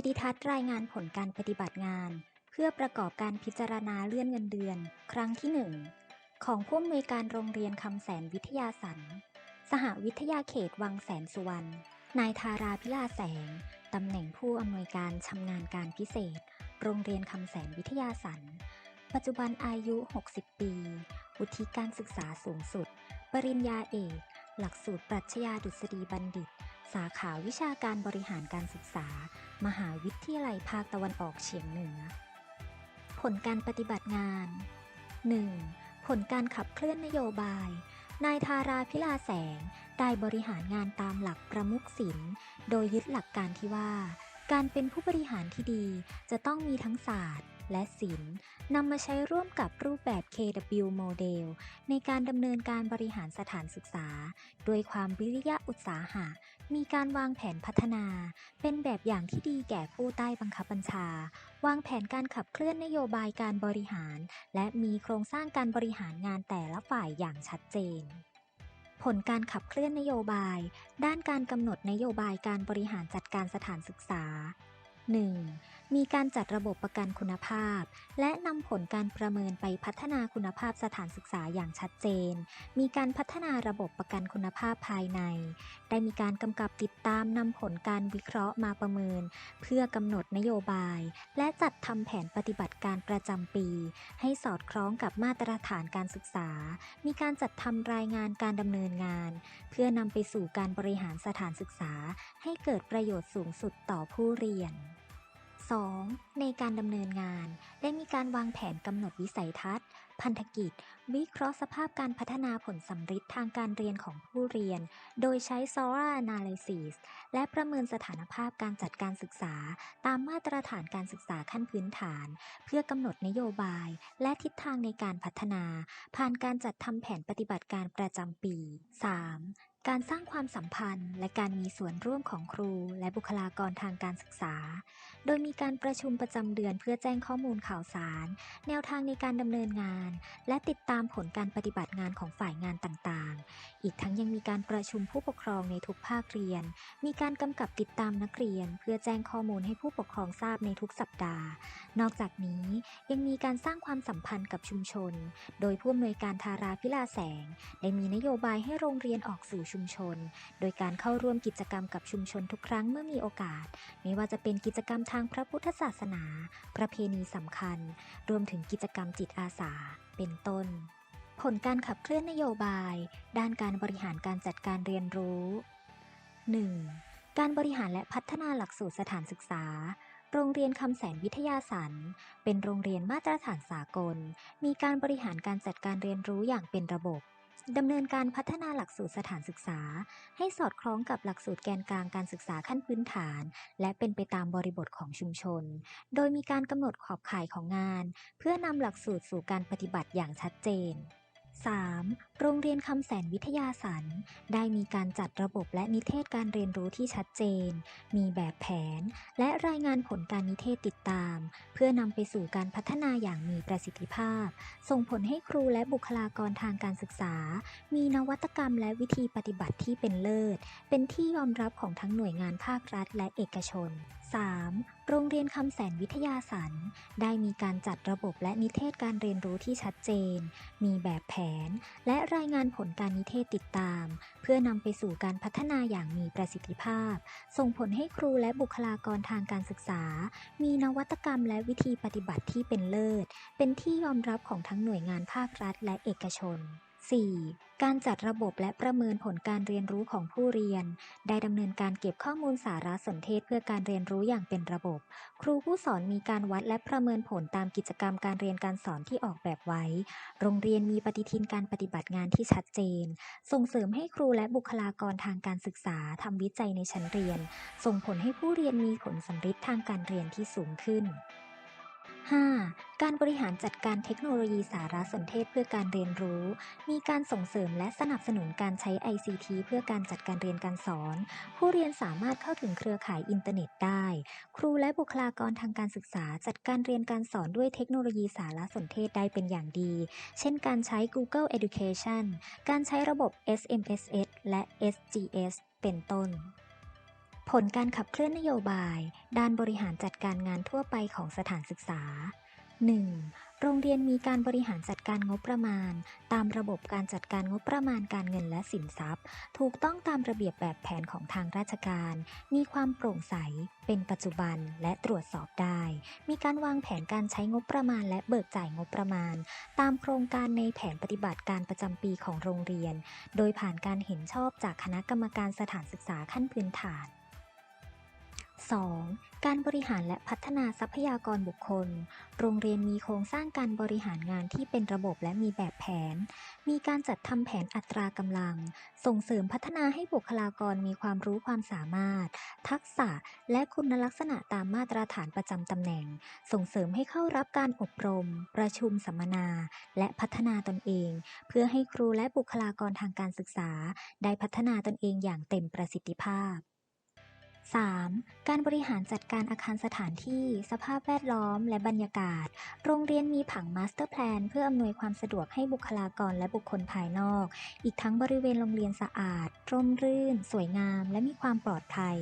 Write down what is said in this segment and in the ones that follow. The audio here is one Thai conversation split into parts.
วิดิทัศน์รายงานผลการปฏิบัติงาน เพื่อประกอบการพิจารณาเลื่อนเงินเดือน ครั้งที่ 1 ของผู้อำนวยการโรงเรียนคำแสนวิทยาสันสหวิทยาเขตวังแสนสุวรรณ นายทาราพิลาแสง ตำแหน่งผู้อำนวยการชำนาญการพิเศษ โรงเรียนคำแสนวิทยาสันปัจจุบันอายุ 60 ปี วุฒิการศึกษาสูงสุด ปริญญาเอก หลักสูตรปรัชญาดุษฎีบัณฑิต สาขาวิชาการบริหารการศึกษา มหาวิทยาลัยภาคตะวันออกเฉียงเหนือ ผลการปฏิบัติงาน 1. ผลการขับเคลื่อนนโยบาย นายทาราพิลาแสง ได้บริหารงานตามหลักประมุขศิลป์ โดยยึดหลักการที่ว่า การเป็นผู้บริหารที่ดีจะต้องมีทั้งศาสตร์ และศิลป์นำมาใช้ร่วมกับรูปแบบ KW Model ในการดำเนินการบริหารสถานศึกษา ด้วยความวิริยะอุตสาหะ มีการวางแผนพัฒนา เป็นแบบอย่างที่ดีแก่ผู้ใต้บังคับบัญชา วางแผนการขับเคลื่อนนโยบายการบริหาร และมีโครงสร้างการบริหารงานแต่ละฝ่ายอย่างชัดเจนผลการขับเคลื่อนนโยบาย ด้านการกำหนดนโยบายการบริหารจัดการสถานศึกษา 1. มีการจัดระบบประกันคุณภาพ และนำผลการประเมินไปพัฒนาคุณภาพสถานศึกษาอย่างชัดเจน มีการพัฒนาระบบประกันคุณภาพภายใน ได้มีการกำกับติดตามนำผลการวิเคราะห์มาประเมิน เพื่อกำหนดนโยบาย และจัดทำแผนปฏิบัติการประจำปี ให้สอดคล้องกับมาตรฐานการศึกษา มีการจัดทำรายงานการดำเนินงาน เพื่อนำไปสู่การบริหารสถานศึกษา ให้เกิดประโยชน์สูงสุดต่อผู้เรียน 2. ในการดำเนินงาน ได้มีการวางแผนกำหนดวิสัยทัศน์ พันธกิจ วิเคราะห์สภาพการพัฒนาผลสัมฤทธิ์ทางการเรียนของผู้เรียน โดยใช้ SORA Analysis และประเมินสถานภาพการจัดการศึกษา ตามมาตรฐานการศึกษาขั้นพื้นฐาน เพื่อกำหนดนโยบาย และทิศทางในการพัฒนา ผ่านการจัดทำแผนปฏิบัติการประจำปี 3. การสร้างความสัมพันธ์ และการมีส่วนร่วมของครู และบุคลากรทางการศึกษา โดยมีการประชุมประจำเดือนเพื่อแจ้งข้อมูลข่าวสาร แนวทางในการดำเนินงาน และติดตามผลการปฏิบัติงานของฝ่ายงานต่างๆ อีกทั้งยังมีการประชุมผู้ปกครองในทุกภาคเรียน มีการกำกับติดตามนักเรียน เพื่อแจ้งข้อมูลให้ผู้ปกครองทราบในทุกสัปดาห์ นอกจากนี้ยังมีการสร้างความสัมพันธ์กับชุมชน โดยผู้อำนวยการทาราพิลาแสง ได้มีนโยบายให้โรงเรียนออกสู่ชุมชน โดยการเข้าร่วมกิจกรรมกับชุมชนทุกครั้งเมื่อมีโอกาส ไม่ว่าจะเป็นกิจกรรมทางพระพุทธศาสนา ประเพณีสำคัญ รวมถึงกิจกรรมจิตอาสา เป็นต้น ผลการขับเคลื่อนนโยบาย ด้านการบริหารการจัดการเรียนรู้ 1. การบริหารและพัฒนาหลักสูตรสถานศึกษาโรงเรียนคำแสนวิทยาสันเป็นโรงเรียนมาตรฐานสากล มีการบริหารการจัดการเรียนรู้อย่างเป็นระบบ ดำเนินการพัฒนาหลักสูตรสถานศึกษา ให้สอดคล้องกับหลักสูตรแกนกลางการศึกษาขั้นพื้นฐาน และเป็นไปตามบริบทของชุมชน โดยมีการกำหนดขอบข่ายของงาน เพื่อนำหลักสูตรสู่การปฏิบัติอย่างชัดเจน 3. โรงเรียนคำแสนวิทยาสันได้มีการจัดระบบและนิเทศการเรียนรู้ที่ชัดเจน มีแบบแผน และรายงานผลการนิเทศติดตาม เพื่อนำไปสู่การพัฒนาอย่างมีประสิทธิภาพ ส่งผลให้ครูและบุคลากรทางการศึกษา มีนวัตกรรมและวิธีปฏิบัติที่เป็นเลิศ เป็นที่ยอมรับของทั้งหน่วยงานภาครัฐและเอกชน 3. โรงเรียนคำแสนวิทยาสันได้มีการจัดระบบและนิเทศการเรียนรู้ที่ชัดเจน มีแบบแผน และรายงานผลการนิเทศติดตาม เพื่อนำไปสู่การพัฒนาอย่างมีประสิทธิภาพ ส่งผลให้ครูและบุคลากรทางการศึกษา มีนวัตกรรมและวิธีปฏิบัติที่เป็นเลิศ เป็นที่ยอมรับของทั้งหน่วยงานภาครัฐและเอกชน 4. การจัดระบบและประเมินผลการเรียนรู้ของผู้เรียน ได้ดำเนินการเก็บข้อมูลสารสนเทศเพื่อการเรียนรู้อย่างเป็นระบบ ครูผู้สอนมีการวัดและประเมินผลตามกิจกรรมการเรียนการสอนที่ออกแบบไว้ โรงเรียนมีปฏิทินการปฏิบัติงานที่ชัดเจน ส่งเสริมให้ครูและบุคลากรทางการศึกษาทำวิจัยในชั้นเรียน ส่งผลให้ผู้เรียนมีผลสำฤทธิ์ทางการเรียนที่สูงขึ้น 5. การบริหารจัดการเทคโนโลยีสารสนเทศเพื่อการเรียนรู้ มีการส่งเสริมและสนับสนุนการใช้ ICT เพื่อการจัดการเรียนการสอน ผู้เรียนสามารถเข้าถึงเครือข่ายอินเทอร์เน็ตได้ ครูและบุคลากรทางการศึกษาจัดการเรียนการสอนด้วยเทคโนโลยีสารสนเทศได้เป็นอย่างดี เช่น การใช้ Google Education การใช้ระบบ SMSS และ SGS เป็นต้น ผลการขับเคลื่อนนโยบาย ด้านบริหารจัดการงานทั่วไปของสถานศึกษา 1. โรงเรียนมีการบริหารจัดการงบประมาณ ตามระบบการจัดการงบประมาณการเงินและสินทรัพย์ ถูกต้องตามระเบียบแบบแผนของทางราชการ มีความโปร่งใส เป็นปัจจุบันและตรวจสอบได้ มีการวางแผนการใช้งบประมาณและเบิกจ่ายงบประมาณ ตามโครงการในแผนปฏิบัติการประจำปีของโรงเรียน โดยผ่านการเห็นชอบจากคณะกรรมการสถานศึกษาขั้นพื้นฐาน 2. การบริหารและพัฒนาทรัพยากรบุคคล โรงเรียนมีโครงสร้างการบริหารงานที่เป็นระบบและมีแบบแผน มีการจัดทำแผนอัตรากำลัง ส่งเสริมพัฒนาให้บุคลากรมีความรู้ความสามารถ ทักษะและคุณลักษณะตามมาตรฐานประจำตำแหน่ง ส่งเสริมให้เข้ารับการอบรม ประชุมสัมมนา และพัฒนาตนเอง เพื่อให้ครูและบุคลากรทางการศึกษา ได้พัฒนาตนเองอย่างเต็มประสิทธิภาพ 3. การบริหารจัดการอาคารสถานที่ สภาพแวดล้อม และบรรยากาศ โรงเรียนมีผังมาสเตอร์แพลนเพื่ออำนวยความสะดวกให้บุคลากรและบุคคลภายนอก อีกทั้งบริเวณโรงเรียนสะอาด ร่มรื่น สวยงาม และมีความปลอดภัย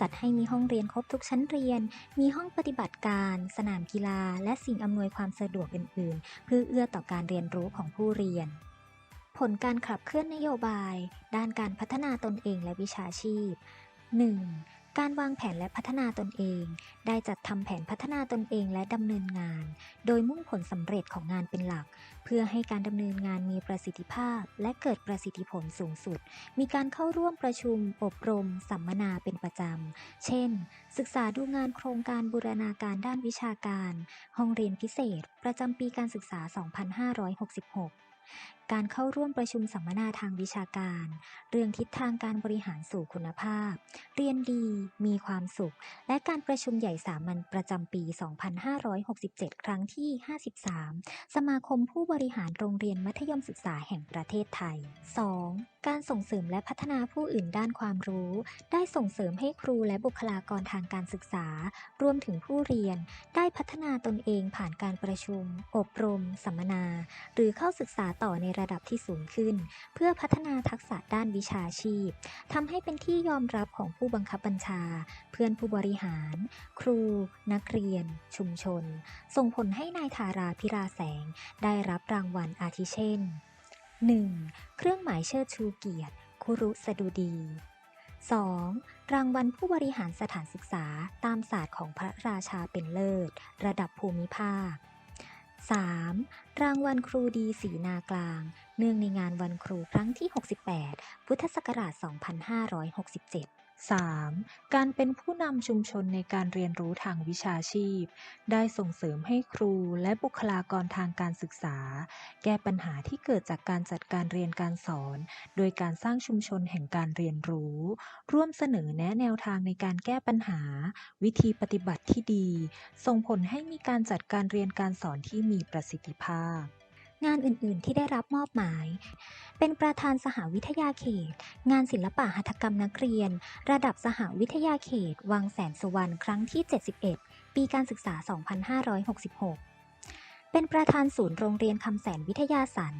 จัดให้มีห้องเรียนครบทุกชั้นเรียน มีห้องปฏิบัติการ สนามกีฬา และสิ่งอำนวยความสะดวกอื่น ๆ เพื่อเอื้อต่อการเรียนรู้ของผู้เรียนผลการขับเคลื่อนนโยบาย ด้านการพัฒนาตนเองและวิชาชีพ 1. การวางแผนและพัฒนาตนเอง ได้จัดทำแผนพัฒนาตนเองและดำเนินงาน โดยมุ่งผลสำเร็จของงานเป็นหลัก เพื่อให้การดำเนินงานมีประสิทธิภาพ และเกิดประสิทธิผลสูงสุด มีการเข้าร่วมประชุม อบรม สัมมนาเป็นประจำ เช่น ศึกษาดูงานโครงการบูรณาการด้านวิชาการ ห้องเรียนพิเศษ ประจำปีการศึกษา 2566 การเข้าร่วมประชุมสัมมนาทางวิชาการ เรื่องทิศทางการบริหารสู่คุณภาพ เรียนดี มีความสุข และการประชุมใหญ่สามัญประจำปี 2567 ครั้งที่ 53 สมาคมผู้บริหารโรงเรียนมัธยมศึกษาแห่งประเทศไทย 2. การส่งเสริมและพัฒนาผู้อื่นด้านความรู้ ได้ส่งเสริมให้ครูและบุคลากรทางการศึกษา รวมถึงผู้เรียน ได้พัฒนาตนเองผ่านการประชุม อบรม สัมมนา หรือเข้าศึกษาต่อในระดับที่สูงขึ้น เพื่อพัฒนาทักษะด้านวิชาชีพทำให้เป็นที่ยอมรับของผู้บังคับบัญชา เพื่อนผู้บริหาร ครู นักเรียน ชุมชน ส่งผลให้นายธาราพิราแสง ได้รับรางวัลอาทิเช่น 1. เครื่องหมายเชิดชูเกียรติ คุรุสดุดี 2. รางวัลผู้บริหารสถานศึกษาตามศาสตร์ของพระราชาเป็นเลิศ ระดับภูมิภาค 3. รางวัลครูดีสีนากลาง เนื่องในงานวันครูครั้งที่ 68 พุทธศักราช 2567 3. การเป็นผู้นำชุมชนในการเรียนรู้ทางวิชาชีพ ได้ส่งเสริมให้ครูและบุคลากรทางการศึกษา แก้ปัญหาที่เกิดจากการจัดการเรียนการสอน โดยการสร้างชุมชนแห่งการเรียนรู้ ร่วมเสนอแนะแนวทางในการแก้ปัญหา วิธีปฏิบัติที่ดี ส่งผลให้มีการจัดการเรียนการสอนที่มีประสิทธิภาพ งานอื่นๆที่ได้รับมอบหมาย เป็นประธานสหวิทยาเขต งานศิลปะหัตถกรรมนักเรียน ระดับสหวิทยาเขต วังแสนสุวรรณครั้งที่ 71 ปีการศึกษา 2566เป็นประธานศูนย์โรงเรียนคำแสนวิทยาสัน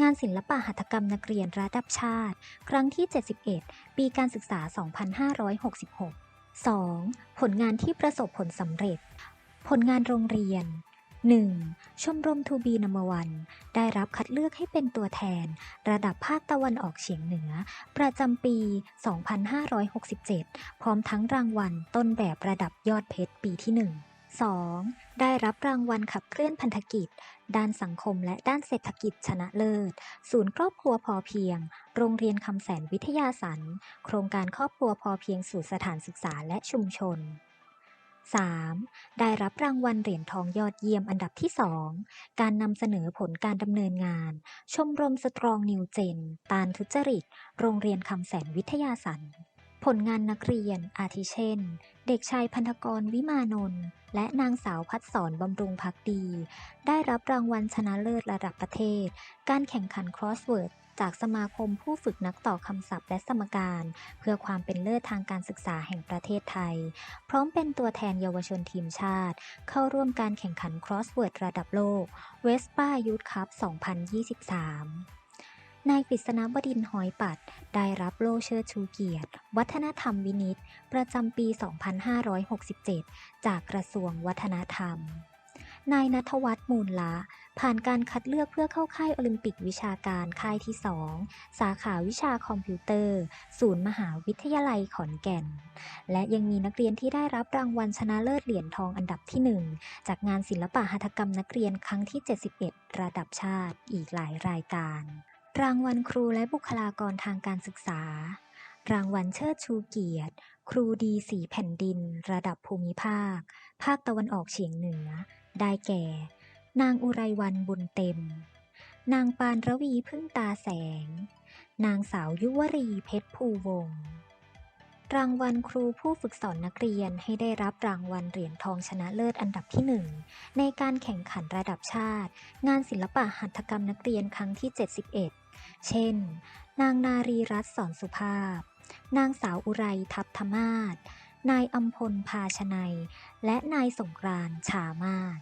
งานศิลปะหัตถกรรมนักเรียนระดับชาติ ครั้งที่ 71 ปีการศึกษา 2566 2. ผลงานที่ประสบผลสำเร็จ ผลงานโรงเรียน 1. ชมรมทูบีนัมวันได้รับคัดเลือกให้เป็นตัวแทน ระดับภาคตะวันออกเฉียงเหนือ ประจำปี 2567 พร้อมทั้งรางวัลต้นแบบระดับยอดเพชรปีที่ 1 2. ได้รับรางวัลขับเคลื่อนพันธกิจ ด้านสังคมและด้านเศรษฐกิจชนะเลิศ ศูนย์ครอบครัวพอเพียง โรงเรียนคำแสนวิทยาสันโครงการครอบครัวพอเพียงสู่สถานศึกษาและชุมชน 3. ได้รับรางวัลเหรียญทองยอดเยี่ยมอันดับที่ 2 การนำเสนอผลการดำเนินงาน ชมรมสตรองนิวเจน ตานทุจริต โรงเรียนคำแสนวิทยาสันผลงานนักเรียน อาทิเช่น เด็กชายพันธกรวิมานนท์และนางสาวพัดสอนบำรุงพักดี ได้รับรางวัลชนะเลิศระดับประเทศ การแข่งขัน Crossword จากสมาคมผู้ฝึกนักต่อคำศัพท์และสมการ เพื่อความเป็นเลิศทางการศึกษาแห่งประเทศไทย พร้อมเป็นตัวแทนเยาวชนทีมชาติ เข้าร่วมการแข่งขัน Crossword ระดับโลก Vespa Youth Cup 2023นายกฤษณบดินหอยปัด ได้รับโล่เชิดชูเกียรติ วัฒนธรรมวินิต ประจำปี 2567 จากกระทรวงวัฒนธรรม นายนัทวัฒน์มูลละ ผ่านการคัดเลือกเพื่อเข้าค่ายโอลิมปิกวิชาการค่ายที่ 2 สาขาวิชาคอมพิวเตอร์ ศูนย์มหาวิทยาลัยขอนแก่น และยังมีนักเรียนที่ได้รับรางวัลชนะเลิศเหรียญทองอันดับที่ 1 จากงานศิลปะหัตถกรรมนักเรียนครั้งที่ 71 ระดับชาติอีกหลายรายการ รางวัลครูและบุคลากรทางการศึกษา รางวัลเชิดชูเกียรติ ครูดีสีแผ่นดิน ระดับภูมิภาค ภาคตะวันออกเฉียงเหนือ ได้แก่ นางอุไรวันบุญเต็ม นางปานระวีพึ่งตาแสง นางสาวยุวรีเพชรภูวงศ์รางวัลครูผู้ฝึกสอนนักเรียนให้ได้รับรางวัลเหรียญทองชนะเลิศอันดับที่ 1 ในการแข่งขันระดับชาติ งานศิลปะหัตถกรรมนักเรียนครั้งที่ 71 เช่น นางนารีรัตน์สอนสุภาพ นางสาวอุไรทัพธมาศนายอัมพล ภาชนัย และนายสงกรานต์ชามาศ